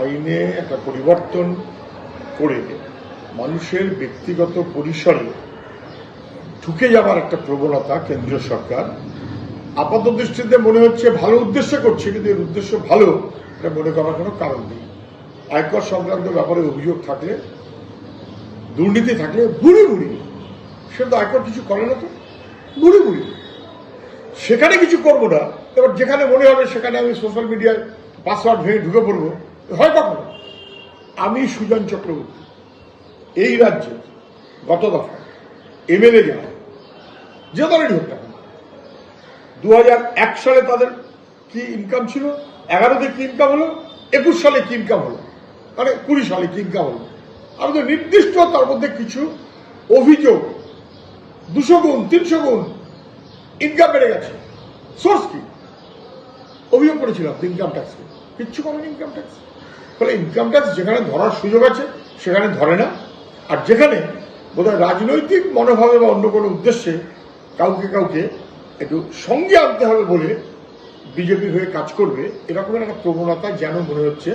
আইনে একটা পরিবর্তন করে মানুষের ব্যক্তিগত পরিসরে ঢুকে যাবার একটা প্রবণতা কেন্দ্রীয় সরকার। আপাত দৃষ্টিতে মনে হচ্ছে ভালো উদ্দেশ্য করছে, কিন্তু এর উদ্দেশ্য ভালো এটা মনে করার কোনো কারণ নেই। আয়কর সংক্রান্ত ব্যাপারে অভিযোগ থাকলে, দুর্নীতি থাকলে বুড়ি বুড়ি সে তো আয়কর কিছু করে না তো বুড়ি বুড়ি সেখানে কিছু করব না, এবার যেখানে মনে হবে সেখানে আমি সোশ্যাল মিডিয়ায় পাসওয়ার্ড ভেঙে ঢুকে পড়ব। হয় কখনো? আমি সুজন চক্রবর্তী এই রাজ্যে গত দফা এমএলএ যারা যে দলেরই হোক কেন, দু সালে তাদের কি ইনকাম ছিল? এগারোতে কি ইনকাম হলো? একুশ সালে কি ইনকাম হলো? মানে কুড়ি সালে কি ইনকাম হলো? তো নির্দিষ্ট তার মধ্যে কিছু অভিযোগ দুশো গুণ তিনশো গুণ ইনকাম বেড়ে গেছে সোর্স কি? অভিযোগ করেছিলাম ইনকাম ট্যাক্স কিচ্ছু করেনি ইনকাম ট্যাক্স ফলে ইনকাম ট্যাক্স যেখানে ধরার সুযোগ আছে, সেখানে ধরে না। আর যেখানে বোধহয় রাজনৈতিক মনোভাবে বা অন্য কোনো উদ্দেশ্যে কাউকে কাউকে একটু সঙ্গে আনতে হবে বলে বিজেপি হয়ে কাজ করবে, এরকমের একটা প্রবণতা যেন মনে হচ্ছে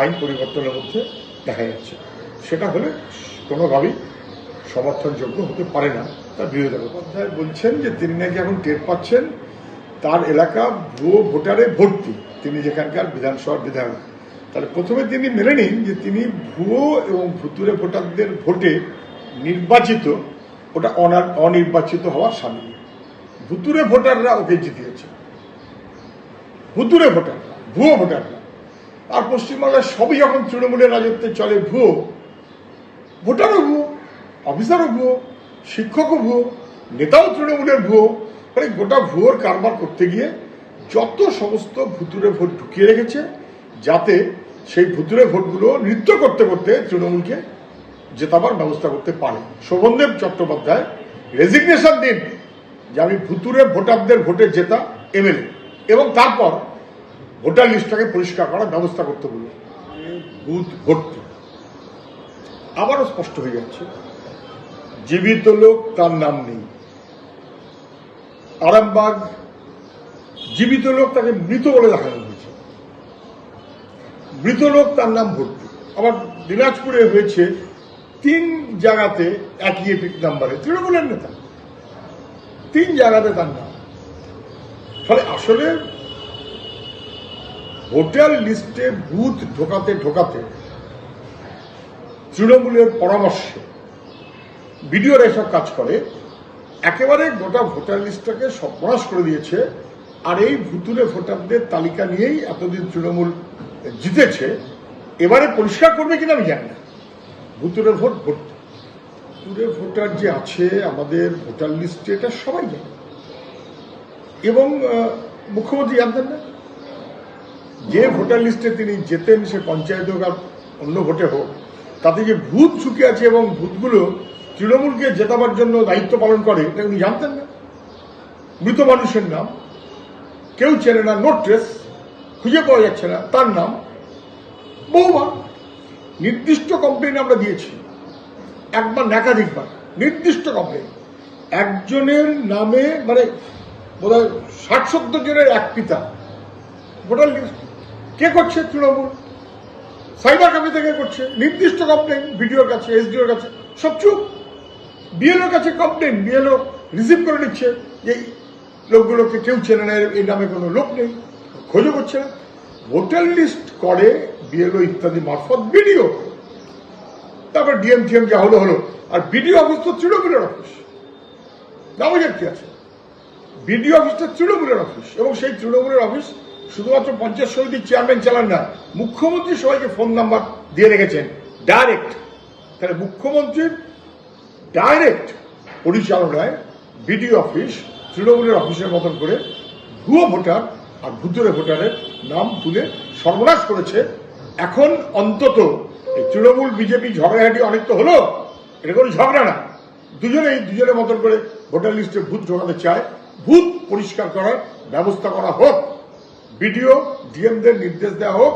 আইন পরিবর্তনের মধ্যে দেখা যাচ্ছে। সেটা হলে কোনোভাবেই সমর্থনযোগ্য হতে পারে না, তার বিরোধিতা অধ্যায় বলছেন যে তিনি নাকি এখন টের পাচ্ছেন, তার এলাকা ভুয়ো ভোটারে ভর্তি, তিনি যেখানকার বিধানসভার বিধায়ক। তাহলে প্রথমে তিনি মেনে নিন যে তিনি ভুয়ো এবং ভুতুরে ভোটারদের ভোটে নির্বাচিত, ওটা অনার, অনির্বাচিত হওয়ার সামিল ভুতুরে ভোটাররা ওকে জিতিয়েছে। ভুতুরে ভোটাররা, ভুয়ো ভোটাররা। আর পশ্চিমবাংলার সবই যখন তৃণমূলের রাজত্বে চলে ভুয়ো, ভোটারও ভুয়ো, অফিসারও ভুয়ো, শিক্ষকও ভুয়ো, নেতাও তৃণমূলের ভুয়ো মানে গোটা ভুয়োর কারবার করতে গিয়ে যত সমস্ত ভুতুরে ভোট ঢুকিয়ে রেখেছে, যাতে সেই ভুতুরে ভোটগুলো নৃত্য করতে করতে তৃণমূলকে জেতাবার ব্যবস্থা করতে পারে। শোভনদেব চট্টোপাধ্যায় রেজিগনেশন দিন যে আমি ভুতুরে ভোটারদের ভোটে জেতা এমএলএ এবং তারপর ভোটার লিস্টটাকে পরিষ্কার করার ব্যবস্থা করতে বলুন বুথ ভর্তি আবারও স্পষ্ট হয়ে যাচ্ছে। জীবিত লোক তার নাম নেই। আরামবাগ, জীবিত লোক তাকে মৃত বলে দেখানো মৃত লোক তার নাম ভর্তি। আবার দিনাজপুরে হয়েছে তিন জায়গাতে একই এপিক নাম্বারে তৃণমূলের নেতা। তিন জায়গাতে তার নাম। ফলে আসলে ভোটার লিস্টে বুথ ঢোকাতে ঢোকাতে তৃণমূলের পরামর্শে বিডিওরা এসব কাজ করে। একেবারে গোটা ভোটার লিস্টটাকে সর্বনাশ করে দিয়েছে। আর এই ভুতুলে ভোটারদের তালিকা নিয়েই এতদিন তৃণমূল জিতেছে, এবারে পরিষ্কার করবে কিনা আমি জানি না। ভুতুরে ভোট ভোট। ভুতুরে ভোটার যে আছে, আমাদের ভোটার লিস্টে এটা সবাই জানে। এবং মুখ্যমন্ত্রী জানতেন না? যে ভোটার লিস্টে তিনি যেতেন, সে পঞ্চায়েত হোক আর অন্য ভোটে হোক, তাতে যে ভূত ঝুঁকি আছে এবং ভূতগুলো তৃণমূলকে জেতাবার জন্য দায়িত্ব পালন করে, এটা উনি জানতেন না? মৃত মানুষের নাম? কেউ চেনে না নো ট্রেস খুঁজে পাওয়া যাচ্ছে না। তার নাম বহুবার নির্দিষ্ট কমপ্লেন আমরা দিয়েছি। একবার একাধিকবার। নির্দিষ্ট কমপ্লেন একজনের নামে মানে বোধহয় ষাট সত্তর জনের এক পিতা। লিস্ট। কে করছে তৃণমূল? সাইবার ক্যাফে থেকে করছে। নির্দিষ্ট কমপ্লেন ভিডিওর কাছে, এসডিওর কাছে। সব চুপ। বিএলওর কাছে কমপ্লেন বিএলও রিসিভ করে নিচ্ছে যে লোকগুলোকে কেউ চেনে না এই নামে কোনো লোক নেই। খোঁজও করছে না। ভোটার লিস্ট করে বিএলও ইত্যাদি মারফত বিডিও। তারপর ডিএম, টিএম যা হলো হলো। আর বিডিও অফিস তো তৃণমূলের অফিস। নামাজের কি আছে? বিডিও অফিসটা তৃণমূলের অফিস। এবং সেই তৃণমূলের অফিস শুধুমাত্র পঞ্চায়েত সমিতির চেয়ারম্যান চালান না, মুখ্যমন্ত্রী সবাইকে ফোন নাম্বার দিয়ে রেখেছেন। ডাইরেক্ট। তাহলে মুখ্যমন্ত্রীর ডাইরেক্ট পরিচালনায় বিডিও অফিস তৃণমূলের অফিসের মতন করে ভুয়ো ভোটার আর ভুতুরে ভোটারের নাম তুলে সর্বনাশ করেছে। এখন অন্তত তৃণমূল বিজেপি ঝগড়াঝাটি অনেক তো হলো এটা কোনো ঝগড়া না। দুজনেই দুজনের মতন করে ভোটার লিস্টে ভূত ঢোকাতে চায়। ভূত পরিষ্কার করার ব্যবস্থা করা হোক। বিডিও, ডিএমদের নির্দেশ দেওয়া হোক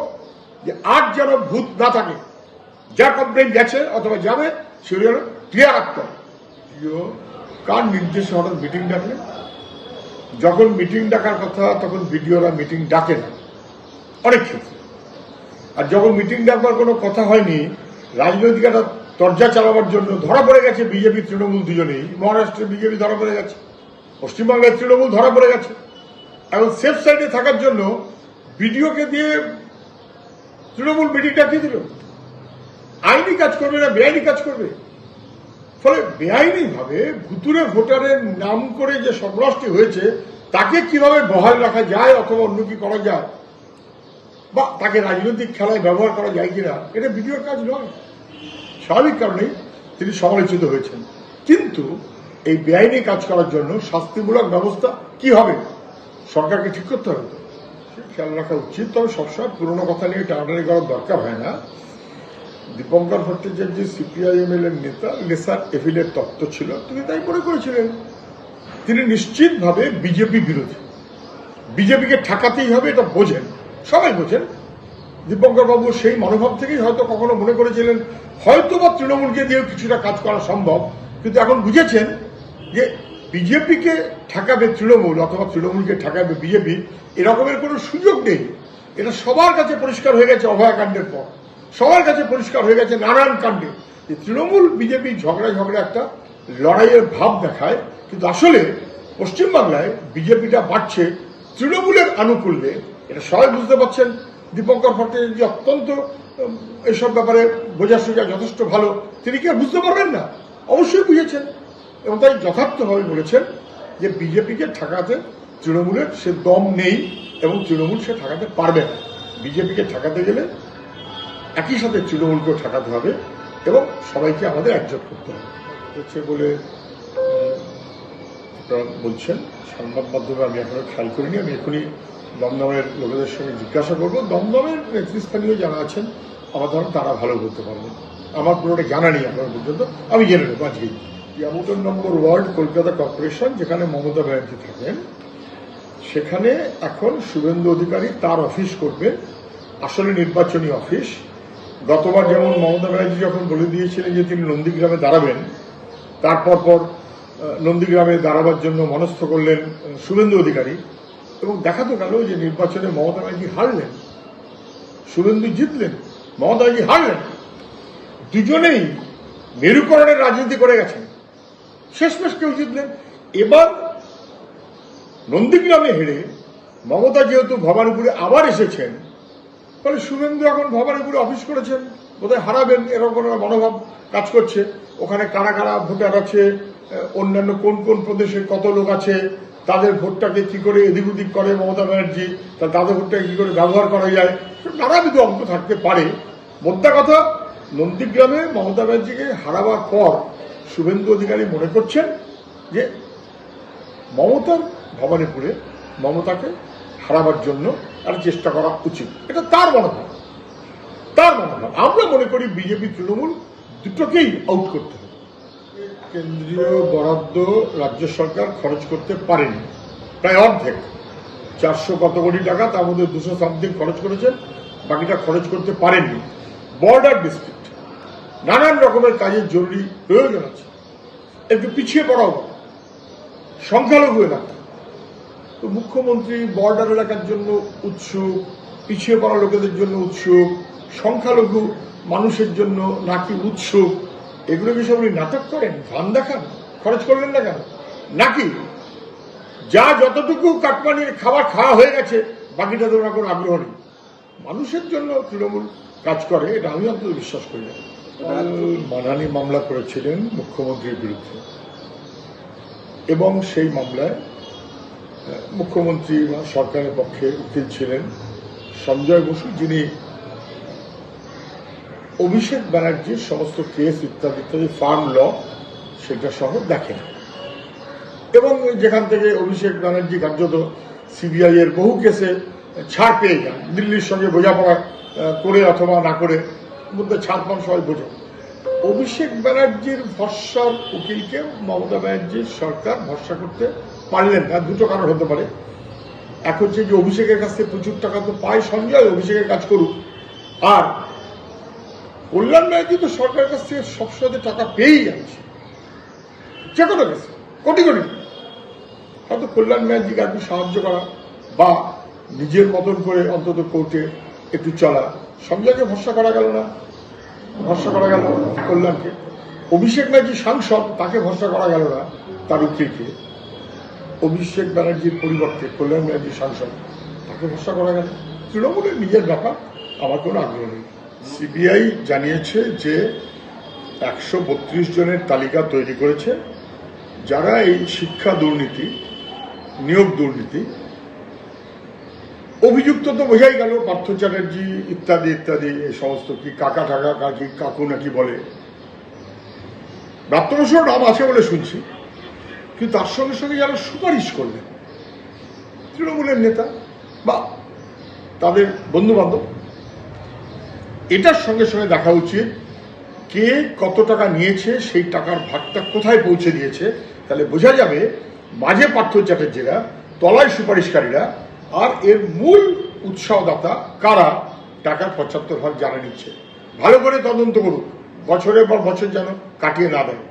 যে আর যেন ভূত না থাকে। যা কমপ্লেন গেছে অথবা যাবে, সেগুলো যেন ক্লিয়ার রাখতে হবে কার নির্দেশে হঠাৎ মিটিং ডাকলে যখন মিটিং ডাকার কথা, তখন বিডিওরা মিটিং ডাকে না। অনেক ক্ষেত্রে। আর যখন মিটিং ডাকবার কোনো কথা হয়নি রাজনৈতিক একটা তর্জা চালাবার জন্য ধরা পড়ে গেছে বিজেপি, তৃণমূল দুজনেই। মহারাষ্ট্রে বিজেপি ধরা পড়ে গেছে। পশ্চিমবাংলায় তৃণমূল ধরা পড়ে গেছে। এখন সেফ সাইডে থাকার জন্য বিডিওকে দিয়ে তৃণমূল মিটিং ডাকিয়ে দিল। আইনি কাজ করবে না, বেআইনি কাজ করবে? ফলে বেআইনি ভাবে ভুতুরে ভোটারের নাম করে যে সন্ত্রাসটি হয়েছে, তাকে কীভাবে বহাল রাখা যায় অথবা অন্য কি করা যায়? বা তাকে রাজনৈতিক খেলায় ব্যবহার করা যায় কিনা? এটা বিডিওর কাজ নয়। স্বাভাবিক কারণেই তিনি সমালোচিত হয়েছেন। কিন্তু এই বেআইনি কাজ করার জন্য শাস্তিমূলক ব্যবস্থা কি হবে? সরকারকে ঠিক করতে হবে খেয়াল রাখা উচিত, তবে সবসময় পুরোনো কথা নিয়ে টানাটানি করার দরকার হয় না। দীপঙ্কর ভট্টাচার্য সিপিআইএম এর নেতা লেসার এফিলের তত্ত্ব ছিল, তিনি তাই মনে করেছিলেন। তিনি নিশ্চিতভাবে বিজেপি বিরোধী। বিজেপিকে ঠেকাতেই হবে, এটা বোঝেন। সবাই বোঝেন। দীপঙ্কর বাবু সেই মনোভাব থেকেই হয়তো কখনো মনে করেছিলেন হয়তো বা তৃণমূলকে দিয়েও কিছুটা কাজ করা সম্ভব, কিন্তু এখন বুঝেছেন যে বিজেপিকে ঠেকাবে তৃণমূল অথবা তৃণমূলকে ঠেকাবে বিজেপি এরকমের কোনো সুযোগ নেই। এটা সবার কাছে পরিষ্কার হয়ে গেছে অভয়াকাণ্ডের পর। সবার কাছে পরিষ্কার হয়ে গেছে নানান কাণ্ডে। যে তৃণমূল বিজেপি ঝগড়া ঝগড়া একটা লড়াইয়ের ভাব দেখায়, কিন্তু আসলে পশ্চিমবাংলায় বিজেপিটা বাড়ছে তৃণমূলের আনুকূল্যে। এটা সবাই বুঝতে পারছেন। দীপঙ্কর ভট্টাচার্য অত্যন্ত এসব ব্যাপারে বোঝার সোজা যথেষ্ট ভালো। তিনি কি আর বুঝতে পারবেন না? অবশ্যই বুঝেছেন। এবং তাই যথার্থভাবে বলেছেন যে বিজেপিকে ঠেকাতে তৃণমূলের সে দম নেই এবং তৃণমূল সে ঠেকাতে পারবে না। বিজেপিকে ঠেকাতে গেলে একই সাথে তৃণমূলকেও ঠেকাতে হবে এবং সবাইকে আমাদের একজোট করতে হবে। হচ্ছে বলে আপনারা বলছেন, সংবাদ মাধ্যমে আমি এখনও খেয়াল করিনি, আমি এখনই দমদমের লোকেদের সঙ্গে জিজ্ঞাসা করব। দমদমের নেতৃস্থানীয় যারা আছেন, আমার ধারণা তারা ভালো বলতে পারবেন। আমার পুরোটা জানা নেই এখনও পর্যন্ত, আমি জেনে নেব আজকেই। ইয়ামুটন নম্বর ওয়ার্ড, কলকাতা কর্পোরেশন, যেখানে মমতা ব্যানার্জি থাকেন, সেখানে এখন শুভেন্দু অধিকারী তার অফিস করবেন, আসলে নির্বাচনী অফিস। গতবার যেমন মমতা ব্যানার্জি যখন বলে দিয়েছিলেন যে তিনি নন্দীগ্রামে দাঁড়াবেন, তারপর পর নন্দীগ্রামে দাঁড়াবার জন্য মনস্থ করলেন শুভেন্দু অধিকারী। এবং দেখা তো গেল যে নির্বাচনে মমতা ব্যানার্জি হারলেন, শুভেন্দু জিতলেন, মমতা ব্যানার্জি হারলেন। দুজনেই মেরুকরণের রাজনীতি করে গেছেন। শেষমেশ কেউ জিতলেন। এবার নন্দীগ্রামে হেরে মমতা যেহেতু ভবানীপুরে আবার এসেছেন ফলে শুভেন্দু এখন ভবানীপুরে অফিস করেছেন। বোধহয় হারাবেন এরকম কোনো মনোভাব কাজ করছে। ওখানে কারা কারা ভোটার আছে অন্যান্য কোন কোন প্রদেশে কত লোক আছে, তাদের ভোটটাকে কি করে এদিক ওদিক করে মমতা ব্যানার্জি তাদের ভোটটাকে কি করে ব্যবহার করা যায় নানাবিধ অঙ্ক থাকতে পারে। মোদ্দা কথা, নন্দীগ্রামে মমতা ব্যানার্জিকে হারাবার পর শুভেন্দু অধিকারী মনে করছেন যে মমতার ভবানীপুরে মমতাকে হারাবার জন্য একটা চেষ্টা করা উচিত। এটা তার মনোভাব। তার মনোভাব। আমরা মনে করি বিজেপি, তৃণমূল দুটোকেই আউট করতে হবে। কেন্দ্রীয় বরাদ্দ রাজ্য সরকার খরচ করতে পারেনি। প্রায় অর্ধেক। চারশো কত কোটি টাকা, তার মধ্যে দুশো সামথিং খরচ করেছেন। বাকিটা খরচ করতে পারেননি। বর্ডার ডিস্ট্রিক্ট নানান রকমের কাজের জরুরি প্রয়োজন আছে। একটু পিছিয়ে পড়াও। সংখ্যালঘু এলাকা। তো মুখ্যমন্ত্রী বর্ডার এলাকার জন্য উৎসুক, পিছিয়ে পড়া লোকেদের জন্য উৎসুক, সংখ্যালঘু মানুষের জন্য নাকি উৎসুক? এগুলো সব উনি নাটক করেন? ভান দেখান? খরচ করলেন না কেন? নাকি যা যতটুকু কাটমানির খাবার খাওয়া হয়ে গেছে বাকিটাতে ওনার কোনো আগ্রহ নেই। মানুষের জন্য তৃণমূল কাজ করে, এটা আমি অন্তত বিশ্বাস করি না। মানহানি মামলা করেছিলেন মুখ্যমন্ত্রীর বিরুদ্ধে। এবং সেই মামলায় মুখ্যমন্ত্রী বা সরকারের পক্ষে উকিল ছিলেন সঞ্জয় বসু, যিনি অভিষেক ব্যানার্জির সমস্ত কেস ইত্যাদি ইত্যাদি ফার্ম ল সেটা সহ দেখেন। এবং যেখান থেকে অভিষেক ব্যানার্জি কার্যত সিবিআই এর বহু কেসে ছাড় পেয়ে যান, দিল্লির সঙ্গে বোঝাপড়া করে অথবা না করে, মধ্যে ছাড় পান, সবাই বোঝে। অভিষেক ব্যানার্জির ভরসার উকিলকে মমতা ব্যানার্জির সরকার ভরসা করতে পারলেন না, দুটো কারণ হতে পারে। এক হচ্ছে যে অভিষেকের কাছ থেকে প্রচুর টাকা তো পায় সঞ্জয় অভিষেকের কাজ করুক। আর কল্যাণ ব্যানার্জি তো সরকারের কাছ থেকে সবসময় টাকা পেয়েই যাচ্ছে। যে কোনো কেসে কোটি কোটি। হয়তো কল্যাণ ব্যানার্জিকে একটু সাহায্য করা বা নিজের মতন করে অন্তত কোর্টে একটু চলা সঞ্জয়কে ভরসা করা গেল না। ভরসা করা গেল কল্যাণকে। অভিষেক ব্যানার্জি সাংসদ, তাকে ভরসা করা গেল না, তার উকিলকে। অভিষেক ব্যানার্জির পরিবর্তে কল্যাণ ব্যানার্জি সাংসদ, তাকে ভরসা করা গেল। তৃণমূলের নিজের ব্যাপার, আমার কোনো আগ্রহ নেই। সিবিআই জানিয়েছে যে একশো বত্রিশ জনের তালিকা তৈরি করেছে। যারা এই শিক্ষা দুর্নীতি, নিয়োগ দুর্নীতি, অভিযুক্ত তো বোঝাই গেল, পার্থ চ্যাটার্জি ইত্যাদি ইত্যাদি এই সমস্ত কি কাকা ঠাকা কাকি কাকু নাকি বলে। প্রাপ্তবসর নাম আছে বলে শুনছি। কিন্তু তার সঙ্গে সঙ্গে যারা সুপারিশ করলেন, তৃণমূলের নেতা বা তাদের বন্ধু বান্ধব এটার সঙ্গে সঙ্গে দেখা উচিত কে কত টাকা নিয়েছে, সেই টাকার ভাগটা কোথায় পৌঁছে দিয়েছে, তাহলে বোঝা যাবে মাঝে পার্থ চ্যাটার্জিরা, তলায় সুপারিশকারীরা, আর এর মূল উৎসাহদাতা কারা টাকার পঁচাত্তর ভাগ জানা নিচ্ছে। ভালো করে তদন্ত করুক বছরের পর বছর যেন কাটিয়ে না দেয়।